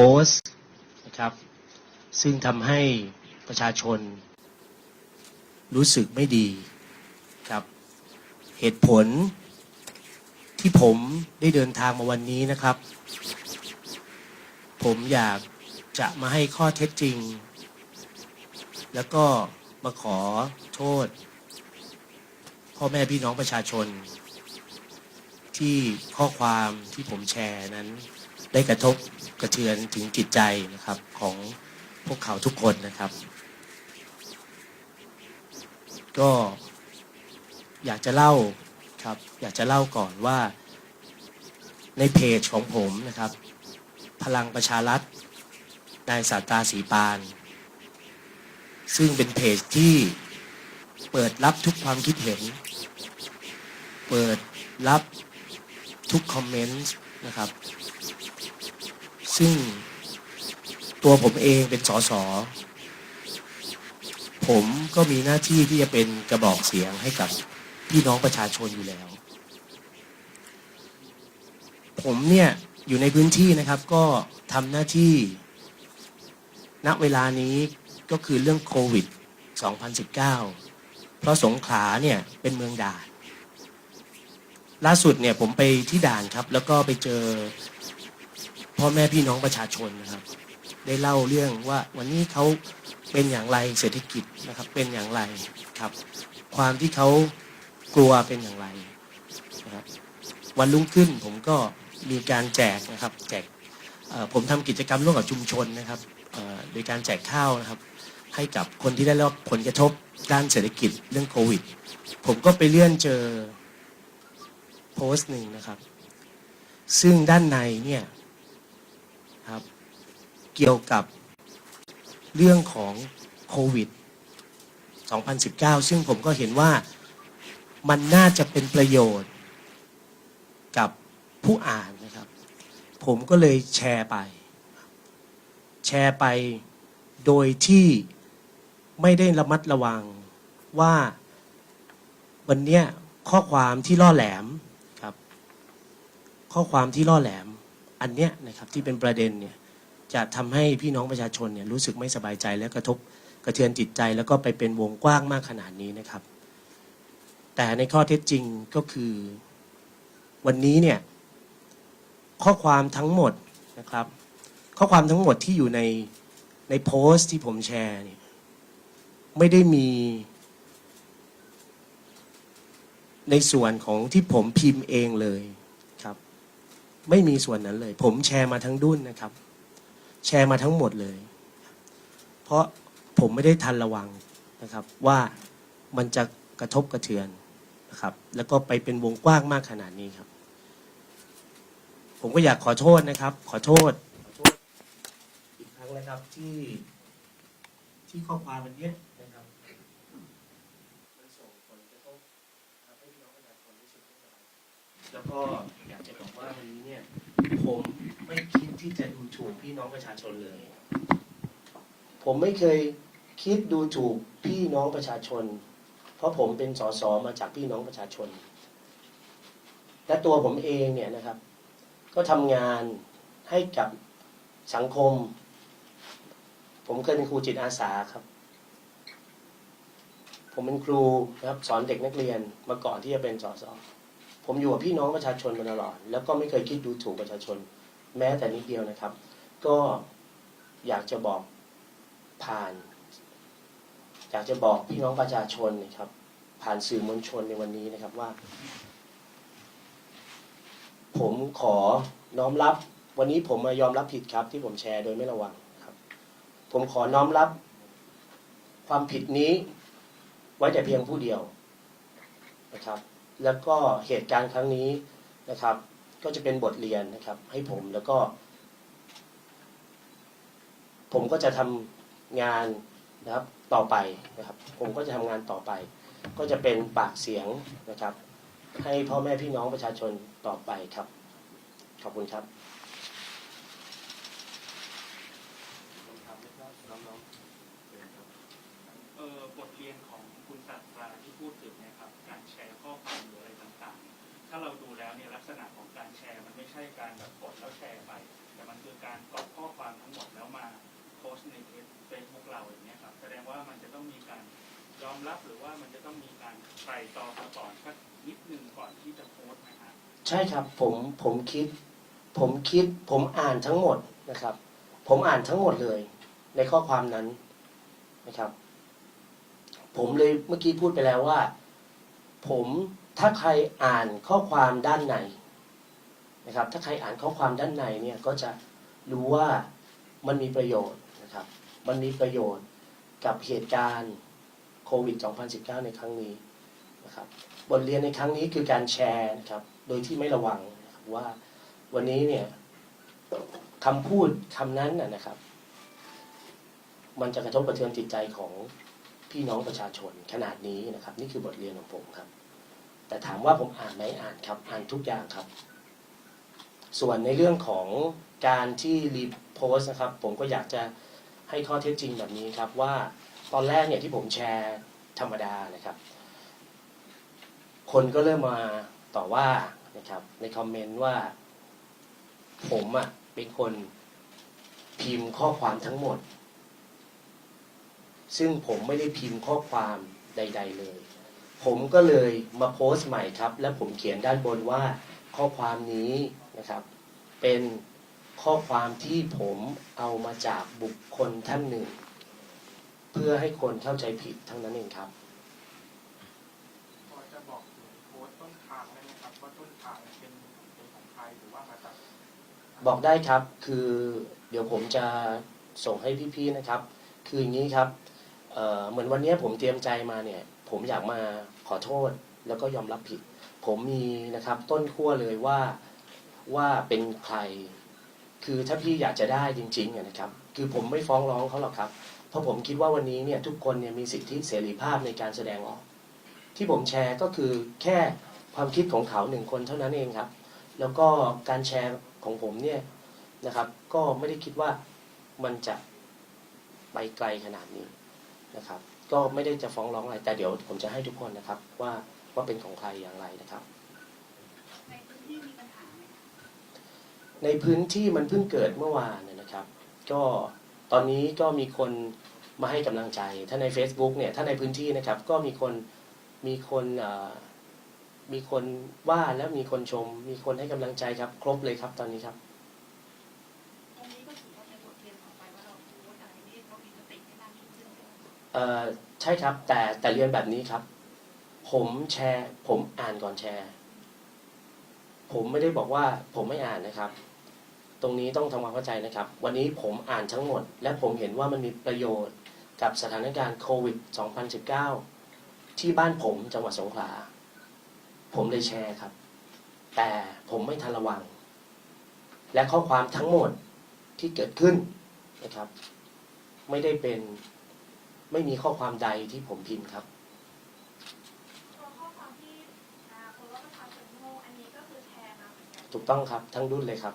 พสต์นะครับ ซึ่งทำให้ประชาชน รู้สึกไม่ดีครับ เหตุผลที่ผมได้เดินทางมาวันนี้นะครับ ผมอยากจะมาให้ข้อเท็จจริง แล้วก็มาขอโทษ พ่อแม่พี่น้องประชาชน ที่ข้อความที่ผมแชร์นั้นได้กระทบ กระเทือนถึงจิตใจนะครับของพวกเขาทุกคนนะครับ ก็อยากจะเล่าครับอยากจะเล่าก่อนว่าในเพจของผมนะครับ พลังประชารัฐนายสาตาสีปาน ซึ่งเป็นเพจที่เปิดรับทุกความคิดเห็น เปิดรับทุกคอมเมนต์นะครับ ซึ่งตัวผมเองเป็นสสผมก็มีหน้าที่ที่จะเป็นกระบอกเสียงให้กับพี่น้องประชาชนอยู่แล้ว ผมเนี่ยอยู่ในพื้นที่นะครับก็ทำหน้าที่ ณเวลานี้ก็คือเรื่องโควิด 2019 เพราะสงขลาเนี่ยเป็นเมืองด่าน ล่าสุดเนี่ยผมไปที่ด่านครับ แล้วก็ไปเจอ พ่อแม่พี่น้องประชาชนนะครับ ได้เล่าเรื่องว่าวันนี้เขาเป็นอย่างไรเศรษฐกิจนะครับเป็นอย่างไรครับ ความที่เขากลัวเป็นอย่างไรนะครับวันรุ่งขึ้นผมก็มีการแจกนะครับแจกผมทำกิจกรรมร่วมกับชุมชนนะครับโดยการแจกข้าวนะครับ ให้กับคนที่ได้รับผลกระทบด้านเศรษฐกิจเรื่องโควิด ผมก็ไปเลื่อนเจอโพสต์หนึ่งนะครับ ซึ่งด้านในเนี่ย ครับ เกี่ยวกับเรื่องของโควิด 2019 ซึ่งผมก็เห็นว่ามันน่าจะเป็นประโยชน์กับผู้อ่านนะครับ ผมก็เลยแชร์ไป แชร์ไปโดยที่ไม่ได้ระมัดระวังว่าวันเนี้ยข้อความที่ล่อแหลมครับ ข้อความที่ล่อแหลม อันเนี้ยนะครับที่เป็นประเด็นเนี่ยจะทำให้พี่น้องประชาชนเนี่ยรู้สึกไม่สบายใจและกระทบกระเทือนจิตใจ แล้วก็ไปเป็นวงกว้างมากขนาดนี้นะครับ แต่ในข้อเท็จจริงก็คือวันนี้เนี่ยข้อความทั้งหมดนะครับ ข้อความทั้งหมดที่อยู่ในในโพสต์ที่ผมแชร์เนี่ยไม่ได้มี ในส่วนของที่ผมพิมพ์เองเลย ไม่มีส่วนนั้นเลย ผมแชร์มาทั้งดุนนะครับ แชร์มาทั้งหมดเลย เพราะผมไม่ได้ทันระวังนะครับ ว่ามันจะกระทบกระเทือนนะครับ แล้วก็ไปเป็นวงกว้างมากขนาดนี้ครับ ผมก็อยากขอโทษนะครับ ขอโทษขอโทษอีกครั้งนะครับที่ที่ข้อความมันเนี้ยนะครับมันส่งผลกระทบนะครับให้พี่น้องประชาชนรู้สึกไม่สบายใจแล้วก็อยากจะบอก ว่าวันนี้เนี่ย ผมไม่คิดที่จะดูถูกพี่น้องประชาชนเลย ผมไม่เคยคิดดูถูกพี่น้องประชาชน เพราะผมเป็นสสมาจากพี่น้องประชาชน และตัวผมเองเนี่ยนะครับ ก็ทำงานให้กับสังคม ผมเคยเป็นครูจิตอาสาครับ ผมเป็นครูนะครับสอนเด็กนักเรียนมาก่อนที่จะเป็นสส ผมอยู่กับพี่น้องประชาชนมาตลอด แล้วก็ไม่เคยคิดดูถูกประชาชน แม้แต่นิดเดียวนะครับ ก็อยากจะบอกผ่าน อยากจะบอกพี่น้องประชาชนนะครับ ผ่านสื่อมวลชนในวันนี้นะครับว่า ผมขอน้อมรับ วันนี้ผมมายอมรับผิดครับ ที่ผมแชร์โดยไม่ระวังครับ ผมขอน้อมรับ ความผิดนี้ ไว้แต่เพียงผู้เดียวนะครับ แล้วก็เหตุการณ์ครั้งนี้นะครับ ก็จะเป็นบทเรียนนะครับ ให้ผมแล้วก็ ผมก็จะทำงานนะครับต่อไปนะครับ ผมก็จะทำงานต่อไป ก็จะเป็นปากเสียงนะครับ ให้พ่อแม่พี่น้องประชาชนต่อไปครับ ขอบคุณครับ การก๊อปข้อความทั้งหมดแล้วมาโพสต์ในเฟซบุ๊กเราอย่างเงี้ยครับแสดงว่ามันจะต้องมีการยอมรับหรือว่ามันจะต้องมีการไตร่ตรองก่อนสักนิดนึงก่อนที่จะโพสต์นะครับใช่ครับผมผมคิด ผมคิดผมอ่านทั้งหมดนะครับ ผมอ่านทั้งหมดเลย ในข้อความนั้นนะครับ ผมเลยเมื่อกี้พูดไปแล้วว่า ผมถ้าใครอ่านข้อความด้านในนะครับ ถ้าใครอ่านข้อความด้านในเนี่ยก็จะ รู้ว่ามันมีประโยชน์นะครับ มันมีประโยชน์กับเหตุการณ์โควิด 2019 ในครั้งนี้นะครับ บทเรียนในครั้งนี้คือการแชร์นะครับ โดยที่ไม่ระวังว่าวันนี้เนี่ยคำพูดคำนั้นนะครับ มันจะกระทบกระเทือนจิตใจของพี่น้องประชาชนขนาดนี้นะครับ นี่คือบทเรียนของผมครับ แต่ถามว่าผมอ่านไหมอ่านครับ อ่านทุกอย่างครับ ส่วนในเรื่องของ การที่รีโพสต์นะครับ ผมก็อยากจะให้ข้อเท็จจริงแบบนี้ครับว่าตอนแรกเนี่ยที่ผมแชร์ธรรมดานะครับ คนก็เริ่มมาต่อว่านะครับ ในคอมเมนต์ว่า ผมอะ่ะเป็นคนพิมพ์ข้อความทั้งหมด ซึ่งผมไม่ได้พิมพ์ข้อความใด ๆ เลย ผมก็เลยมาโพสต์ใหม่ครับ และผมเขียนด้านบนว่าข้อความนี้นะครับ เป็น ข้อความที่ผมเอามาจากบุคคลท่านหนึ่ง เพื่อให้คนเข้าใจผิดเท่านั้นเองครับพอจะบอกถึงโพสต์ต้นทางได้ไหมครับว่าต้นทางเป็นเป็นของใครหรือว่ามาจากบอกได้ครับคือเดี๋ยวผมจะส่งให้พี่ๆนะครับ คืออย่างนี้ครับเอ่อเหมือนวันนี้ผมเตรียมใจมาเนี่ย ผมอยากมาขอโทษแล้วก็ยอมรับผิด ผมมีนะครับต้นขั้วเลยว่าว่าเป็นใคร คือถ้าพี่อยากจะได้จริงๆนะครับ คือผมไม่ฟ้องร้องเขาหรอกครับ เพราะผมคิดว่าวันนี้เนี่ยทุกคนเนี่ยมีสิทธิเสรีภาพในการแสดงออก ที่ผมแชร์ก็คือแค่ความคิดของเขาหนึ่งคนเท่านั้นเองครับ แล้วก็การแชร์ของผมเนี่ยนะครับ ก็ไม่ได้คิดว่ามันจะไปไกลขนาดนี้นะครับ ก็ไม่ได้จะฟ้องร้องอะไร แต่เดี๋ยวผมจะให้ทุกคนนะครับว่าว่าเป็นของใครอย่างไรนะครับ ในพื้นที่มีปัญหาไหมคะ ในพื้นที่มันเพิ่งเกิดเมื่อวานเนี่ยนะครับ ก็ตอนนี้ก็มีคนมาให้กำลังใจ ถ้าใน Facebook เนี่ย ถ้าในพื้นที่นะครับ ก็มีคนมีคนเอ่อมีคนว่าแล้วมีคนชม มีคนให้กำลังใจครับ ครบเลยครับตอนนี้ครับตรงนี้ก็ถือว่าเป็นบทเรียนต่อไปว่าเราโพสต์อะไรนี่เรามีสติในการคิดเรื่องนี้เอ่อใช่ครับ แต่แต่เรียนแบบนี้ครับ ผมแชร์ ผมอ่านก่อนแชร์ ผมไม่ได้บอกว่าผมไม่อ่านนะครับ ตรงนี้ต้องทำความเข้าใจนะครับ วันนี้ผมอ่านทั้งหมด และผมเห็นว่ามันมีประโยชน์กับสถานการณ์โควิด 2019 ที่บ้านผมจังหวัดสงขลา ผมเลยแชร์ครับ แต่ผมไม่ทันระวัง และข้อความทั้งหมดที่เกิดขึ้นนะครับ ไม่ได้เป็นไม่มีข้อความใดที่ผมพิมพ์ครับตัวข้อความที่อ่าคนว่าประชาชนโง่อันนี้ก็คือแชร์มาเหมือนกันถูกต้องครับทั้งรุ่นเลยครับ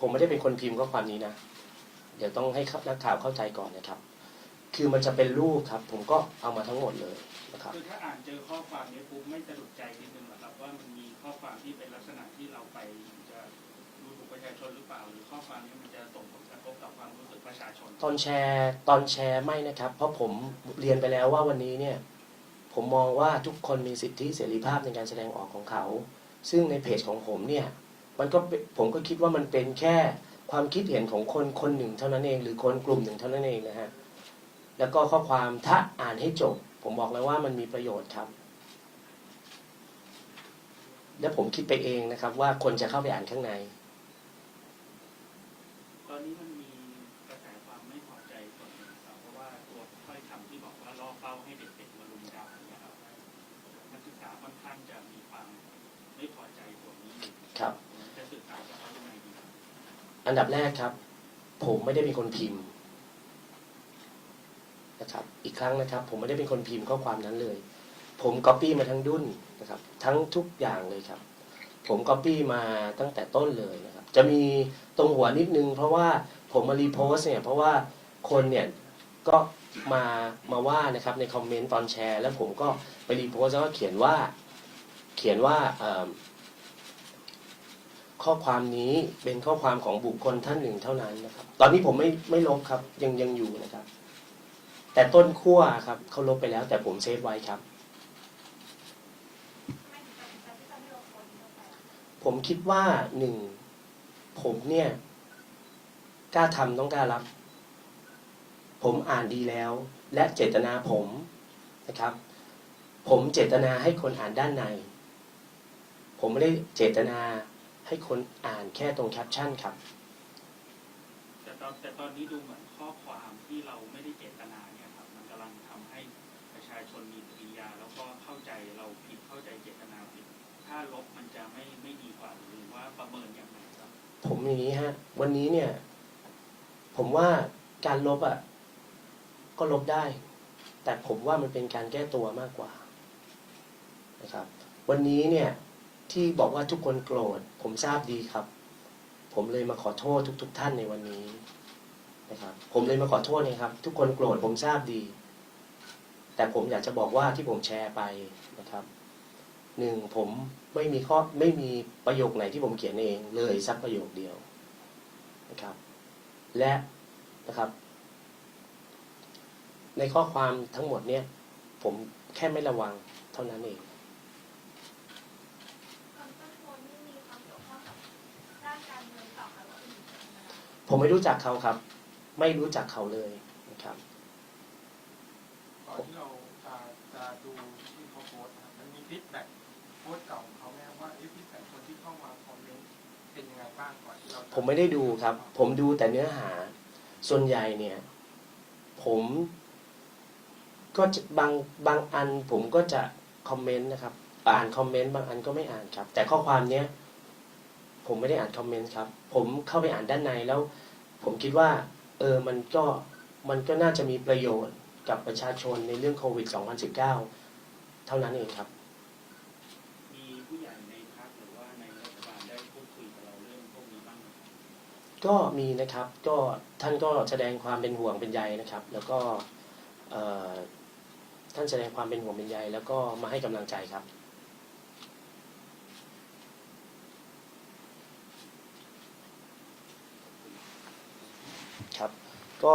ผมไม่ได้เป็นคนพิมพ์ข้อความนี้นะ เดี๋ยวต้องให้นักข่าวเข้าใจก่อนนะครับ คือมันจะเป็นรูปครับ ผมก็เอามาทั้งหมดเลยนะครับ คือถ้าอ่านเจอข้อความนี้ปุ๊บไม่สะดุดใจนิดนึงเหรอครับว่ามันมีข้อความที่เป็นลักษณะที่เราไปจะดูถูกประชาชนหรือเปล่า หรือข้อความนี้มันจะส่งผลกระทบต่อความรู้สึกประชาชน ตอนแชร์ตอนแชร์ไม่นะครับ เพราะผมเรียนไปแล้วว่าวันนี้เนี่ย ผมมองว่าทุกคนมีสิทธิเสรีภาพในการแสดงออกของเขา ซึ่งในเพจของผมเนี่ย มันก็เป็นผมก็คิดว่ามันเป็นแค่ความคิดเห็นของคนคนหนึ่งเท่านั้นเอง หรือคนกลุ่มหนึ่งเท่านั้นเองนะฮะแล้วก็ข้อความถ้าอ่านให้จบ ผมบอกแล้วว่ามันมีประโยชน์ครับ และผมคิดไปเองนะครับ ว่าคนจะเข้าไปอ่านข้างใน ตอนนี้มันมีกระแสความไม่พอใจส่วนหนึ่งครับเพราะว่าตัวถ้อยคำที่บอกว่าล่อเป้าให้เด็กๆมารุมด่าเนี่ยครับนักศึกษาค่อนข้างจะมีความไม่พอใจส่วนนี้อยู่ครับ อันดับแรกครับ ผมไม่ได้เป็นคนพิมพ์นะครับ อีกครั้งนะครับ ผมไม่ได้เป็นคนพิมพ์ข้อความนั้นเลย ผมก๊อปปี้มาทั้งดุนนะครับ ทั้งทุกอย่างเลยครับ ผมก๊อปปี้มาตั้งแต่ต้นเลยนะครับ จะมีตรงหัวนิดนึง เพราะว่าผมมารีโพส์เนี่ย เพราะว่าคนเนี่ยก็มามาว่านะครับในคอมเมนต์ตอนแชร์ แล้วผมก็ไปรีโพส์แล้วก็เขียนว่าเขียนว่าอ ข้อความนี้เป็นข้อความของบุคคลท่านหนึ่งเท่านั้นนะครับ ตอนนี้ผมไม่ไม่ลบครับ ยังยังอยู่นะครับ แต่ต้นขั้วครับเขาลบไปแล้ว แต่ผมเซฟไว้ครับ ผมคิดว่าหนึ่งผมเนี่ยกล้าทำต้องกล้ารับ ผมอ่านดีแล้ว และเจตนาผมนะครับ ผมเจตนาให้คนอ่านด้านใน ผมไม่ได้เจตนา ให้คนอ่านแค่ตรงแคปชั่นครับ แต่ตอนแต่ตอนนี้ดูเหมือนข้อความที่เราไม่ได้เจตนาเนี่ยครับมันกำลังทำให้ประชาชนมีปฏิกิริยา แล้วก็เข้าใจเราผิดเข้าใจเจตนาผิด ถ้าลบมันจะไม่ไม่ดีกว่าหรือว่าประเมินอย่างไรครับ ผมอย่างนี้ฮะ วันนี้เนี่ย ผมว่าการลบอะก็ลบได้ แต่ผมว่ามันเป็นการแก้ตัวมากกว่านะครับ วันนี้เนี่ย ที่บอกว่าทุกคนโกรธ ผมทราบดีครับ ผมเลยมาขอโทษทุกๆท่านในวันนี้นะครับ ผมเลยมาขอโทษนะครับ ทุกคนโกรธผมทราบดี แต่ผมอยากจะบอกว่าที่ผมแชร์ไปนะครับหนึ่งผมไม่มีข้อไม่มีประโยคไหนที่ผมเขียนเองเลยสักประโยคเดียวนะครับ และนะครับ ในข้อความทั้งหมดเนี่ย ผมแค่ไม่ระวังเท่านั้นเอง คนต้นโพนี่มีความเกี่ยวข้องกับด้านการเมืองต่อค่ะหรือว่าเป็นบุคคลธรรมดา ผมไม่รู้จักเขาครับ ไม่รู้จักเขาเลยนะครับก่อนที่เราจะจะดูที่เขาโพสต์นะครับมันมีฟีดแบ็กโพสต์เก่าของเขาไหมครับว่าฟีดแบ็กคนที่เข้ามาคอมเมนต์เป็นยังไงบ้างก่อนที่เราจะผมไม่ได้ดูครับ ผมดูแต่เนื้อหา ส่วนใหญ่เนี่ย ผมก็จะบางบางอันผมก็จะคอมเมนต์นะครับ อ่านคอมเมนต์บางอันก็ไม่อ่านครับ แต่ข้อความเนี้ย ผมไม่ได้อ่านคอมเมนต์ครับ ผมเข้าไปอ่านด้านในแล้ว ผมคิดว่า เออมันก็มันก็น่าจะมีประโยชน์กับประชาชนในเรื่องโควิด 2019 เท่านั้นเองครับ มีผู้ใหญ่ในพรรคหรือว่าในรัฐบาลได้พูดคุยกับเราเรื่องพวกนี้บ้างไหมก็มีนะครับก็ท่านก็แสดงความเป็นห่วงเป็นใยนะครับ แล้วก็เอ่อท่านแสดงความเป็นห่วงเป็นใยแล้วก็มาให้กำลังใจครับ ก็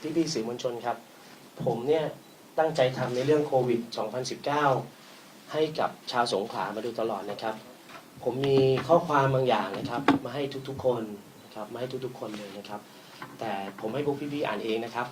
พี่พี่สื่อมวลชนครับ ผมเนี่ยตั้งใจทำในเรื่องโควิด 2019 ให้กับชาวสงขลามาโดยตลอดนะครับ ผมมีข้อความบางอย่างนะครับ มาให้ทุกๆคนนะครับมาให้ทุกๆคนเลยนะครับ แต่ผมให้พวกพี่ๆอ่านเองนะครับ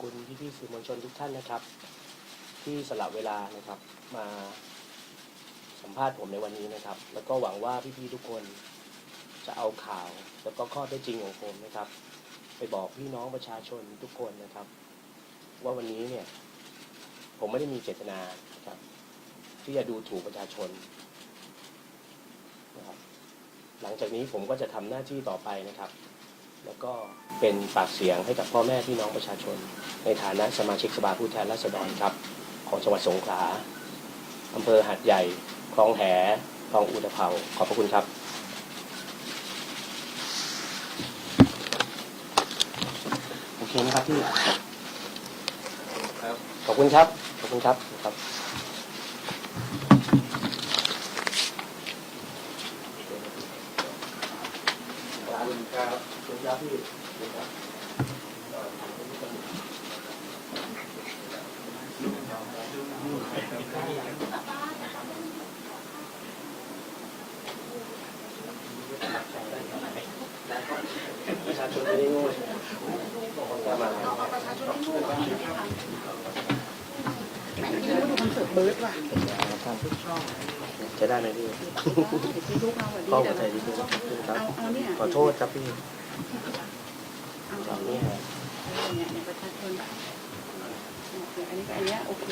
คุณพี่ๆสื่อมวลชนทุกท่านนะครับ ที่สละเวลานะครับมาสัมภาษณ์ผมในวันนี้นะครับ แล้วก็หวังว่าพี่ๆทุกคนจะเอาข่าว แล้วก็ข้อเท็จจริงของผมนะครับ ไปบอกพี่น้องประชาชนทุกคนนะครับ ว่าวันนี้เนี่ย ผมไม่ได้มีเจตนานะครับ ที่จะดูถูกประชาชนนะครับ หลังจากนี้ผมก็จะทำหน้าที่ต่อไปนะครับ แล้วก็เป็นปากเสียงให้กับพ่อแม่พี่น้องประชาชน ในฐานะสมาชิกสภาผู้แทนราษฎรครับ ของจังหวัดสงขลาอำเภอหาดใหญ่ คลองแหคลองอุตภเปาขอบพระคุณครับโอเคนะครับพี่ครับขอบคุณครับ ขอบคุณครับครับขอบคุณครับ ขอบคุณครับพี่ขอบคุณครับประชาชนไม่ได้โง่ใช่ไหมถ้ามาประชาชนไม่รู้ว่าไม่ได้ทำแต่ที่รู้ดูคอนเสิร์ตเบิร์ดว่ะจะได้ไหมพี่เดี๋ยวที่ลูกเราแบบนี้เข้าเดี๋กัยบวใจดีขึ้นครับเอาเอาเนี่ยขอโทษครับพี่ เอาครัเอาบเนี่ฮะเนี่ยเนี่ยประชาชนแบบอันนี้อันนี้โอเค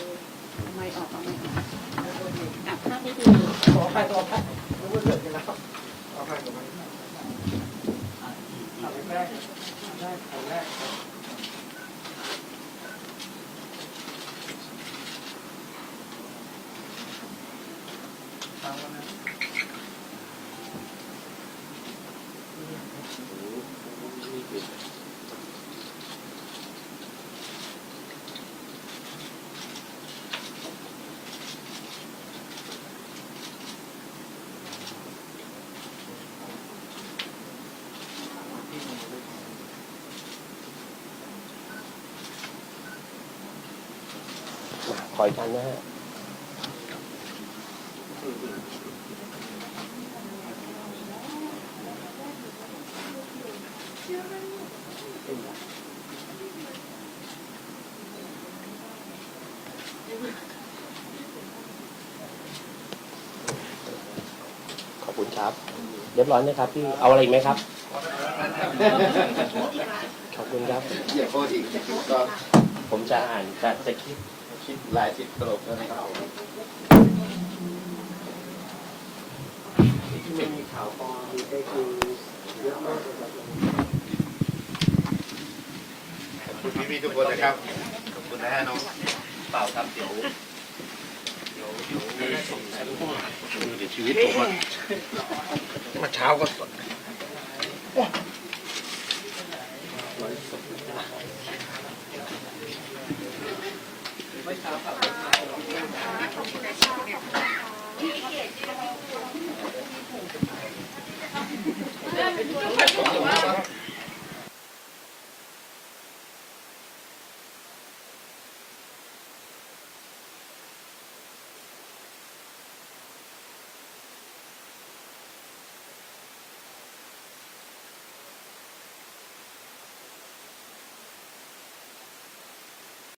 ไม่ออกไม่ออกอะภาพนี้ดูขอไปขอไปรู้ว่าเกิดกันแล้วขอไปขอไปอันแรกอันแรกครับ ขออีกอันนะฮะขอบคุณครับ เรียบร้อยนะครับพี่ เอาอะไรอีกไหมครับ ขอบคุณครับ อย่าโพสต์อีกก็ผมจะอ่านจะจะคิด คิดหลายสิบตลบแล้วนะครับที่ไม่มีข่าวปลอมมีเฟซบุ๊กเยอะมากเลยครับขอบคุณพี่ๆทุกคนนะครับ ขอบคุณนะฮะน้องเปล่าครับเดี๋ยวเดี๋ยวเดี๋ยวเดี๋ยวชีวิตผมอะมาเช้าก็